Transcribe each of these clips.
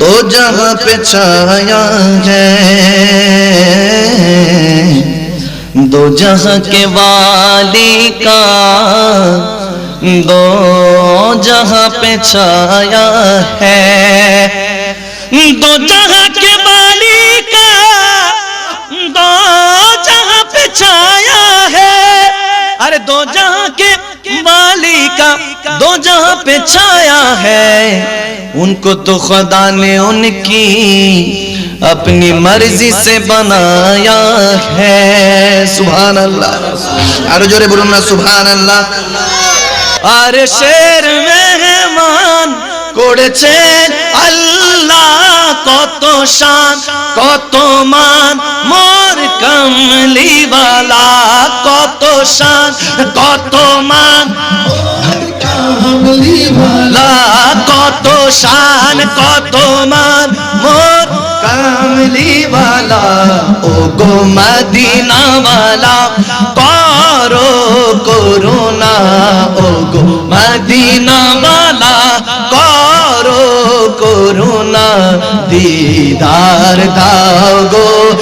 دو جہاں پہ چھایا ہے۔ دو جہاں کے والی کا دو جہاں پہ چھایا ہے۔ دو جہاں کے والی کا دو جہاں پہ چھایا ہے۔ ارے دو جہاں کے والی کا دو جہاں पे छाया है उनको तो खुदा ने उनकी अपनी मर्जी से बनाया है सुभान अल्लाह আরো জোরে বলুন না সুবহান আল্লাহ আর শের মেহমান করেছেন আল্লাহ কত শান কত মান মোর কমলিওয়ালা কত শান কত মান কত শান কত মান মোর কামলিওয়ালা, ও গো মদিনাওয়ালা, করো করুণা, ও গো মদিনাওয়ালা, করো করুণা, দিদার গো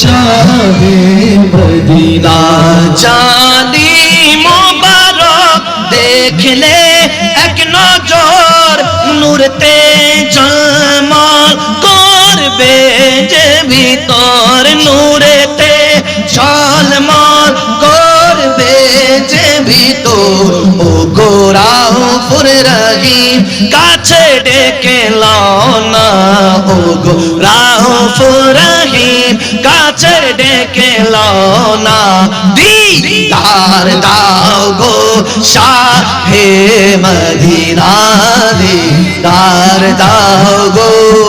শাহে মদিনা। জানি মোবারক দেখলে এক নজর নূরতে জলমল করবে যে ভিতর। নূরেতে জলমল করবে যে ভিতর। রহিম কাছে ডেকে লাও ও গো ফুর রহিম কাছে ডেকে লাও দিদার দাও গো শাহে মদিনা, দিদার দাও গো।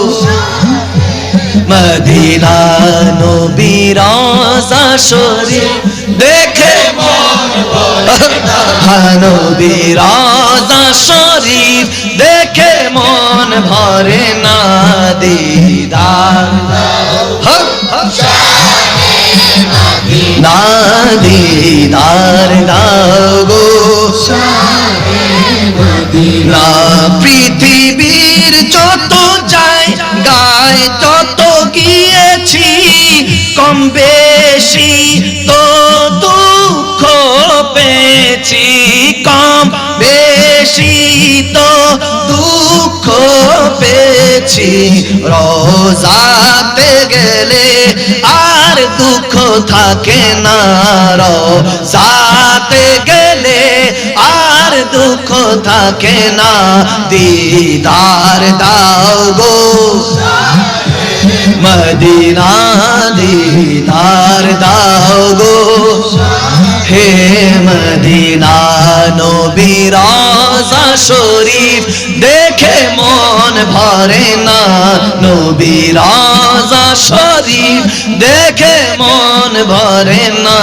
মদিনা নবীর শরীর দেখে নবীর শরীর দেখে মন ভরে না দিদার। না দিদার দাও গো। না পৃথিবীর যত যায় কম বেশি তো দুঃখ পেয়েছি। কম বেশি তো দুঃখ পেয়েছি। রোজাতে গেলে আর দুঃখ থাকে না। রোজাতে গেলে আর দুঃখ থাকে না। দিদার দাও গো। মদিনা দিদার দাও গো। হে মদিনা নবীর শরীফ, দেখে মন ভরে না। নবীর শরীফ, দেখে মন ভরে না।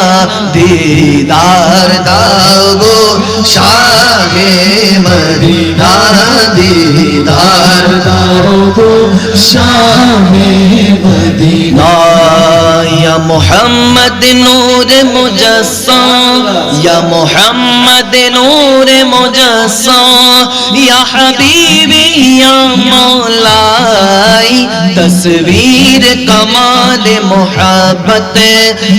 দিদার দাও গো, শাহে মদিনা দিদার ഷാമേ മദീ محمد نور مجسم، یا محمد نور مجسم، یا حبیبی یا مولائی، تصویر کمال محبت،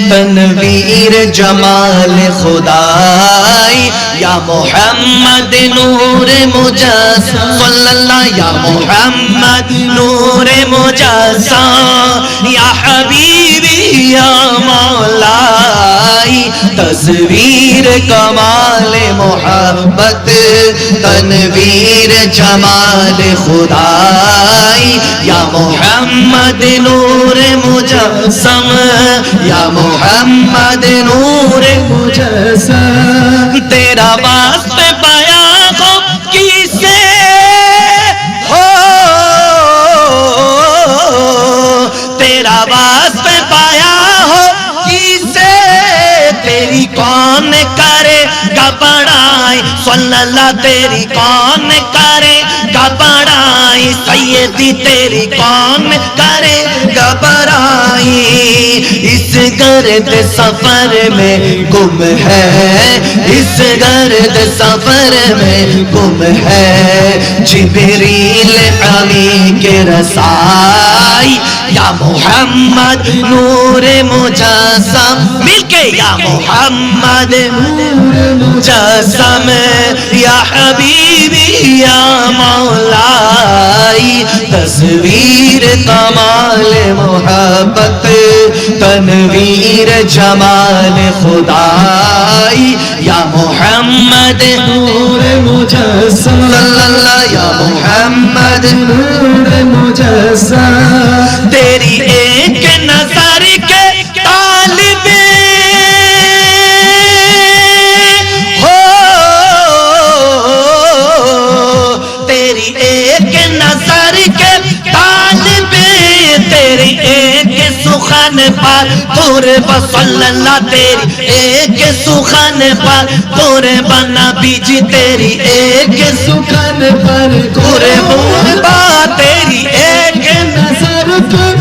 تنویر جمال خدائی، یا محمد نور مجسم، صلی اللہ، یا محمد نور مجسم، یا حبیبی یا تصویر کمال محبت، تنویر جمال خدائی۔ یا محمد نور مجسم، یا محمد نور مجسم، تیرا بات اللہ تیری کون کرے گبرائی سیدی تیری کون کرے گبرائی اس گرد سفر میں گم ہے، اس گرد سفر میں گم ہے۔ جبریل علی کے رسال रसाई या मोहम्मद नूर मुजस्सम मिलके या मोहम्मद मुजस्सम या हबीबी या मौलाई तस्वीर कमाल मोहब्बत तनवीर जमाल खुदाई یا محمد نور مجسم صلی اللہ یا محمد نور مجسم تیری ایک سخن پر تورے بسل اللہ تیری، ایک سخن پر تورے بنا بیجی تیری، ایک سخن پر تورے تیری، ایک نظر پر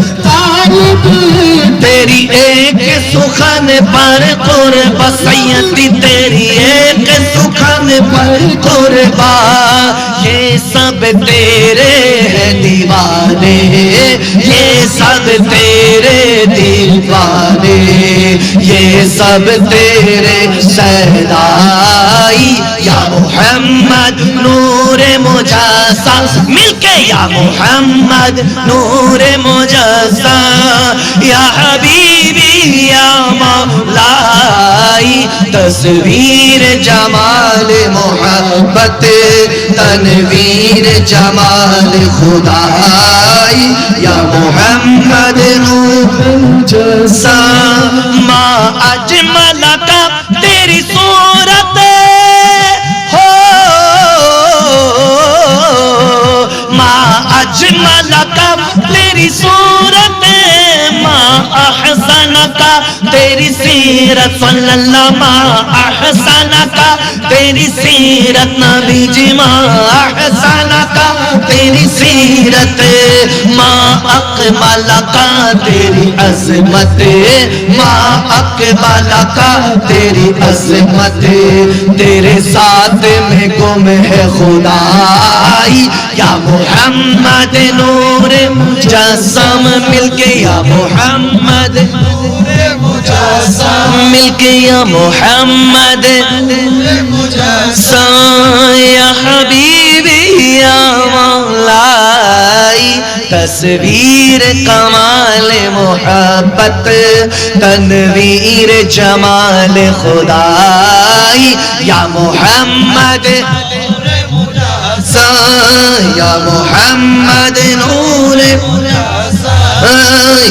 تیری، ایک سخن پر تورے بسیتی تیری، ایک سخن پر تورے با یہ سب تیرے دیوانے یہ سب تیرے دیوانے۔ یہ سب تیرے سہدائی یا محمد نور مجاسا مل کے یا محمد نور مجاسا یا حبیبی، یا مولائی، تصویر جمال محبت، تنویر جمال خدائی۔ یا محمد نور مجاسا तेरी सूरत हो माँ अजमल का तेरी सूरत احسان کا تیری سیرت صلی اللہ ماں احسان کا تیری سیرت نبی جی ماں احسان کا تیری سیرت ماں اقبال کا، تیری عظمت ماں اقبال کا، تیری عظمت تیرے ساتھ میں گم ہے خدا یا محمد نور جسم مل کے، یا محمد মোহাম্মদ মিলকে ইয়া মোহাম্মদ সায়া হাবিবি ইয়া মৌলাই তসবীর কমাল মোহাবত তনবীর জমাল খুদাই ইয়া মোহাম্মদ یا محمد نور.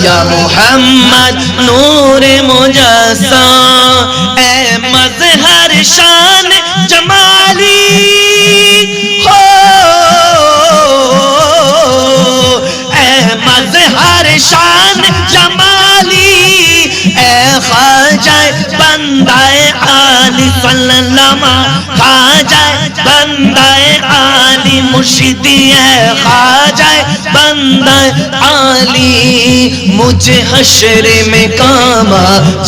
یا محمد نور مجسم اے مظہر شان جمالی، ہو، اے مظہر شان جمالی، اے خواجہ بندہ آلی صلی اللہ خواجہ بندہ آلی مشیدی ہے، خواجہ بندہ آلی مجھے حشر میں کام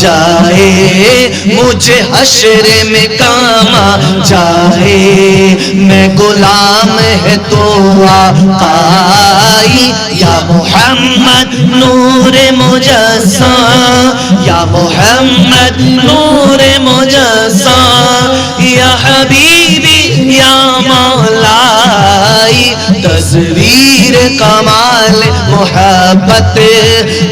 جائے مجھے حشر میں کام جائے۔ میں غلام ہے تو آقائی، یا محمد نور مجسم یا محمد نور مجسا، یا حبیبی، یا مولائی تصویر کمال، محبت،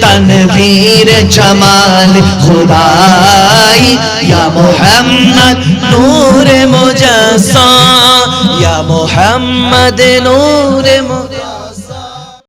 تنویر جمال، خدائی، یا محمد نور مجسا، یا محمد نور مجسا۔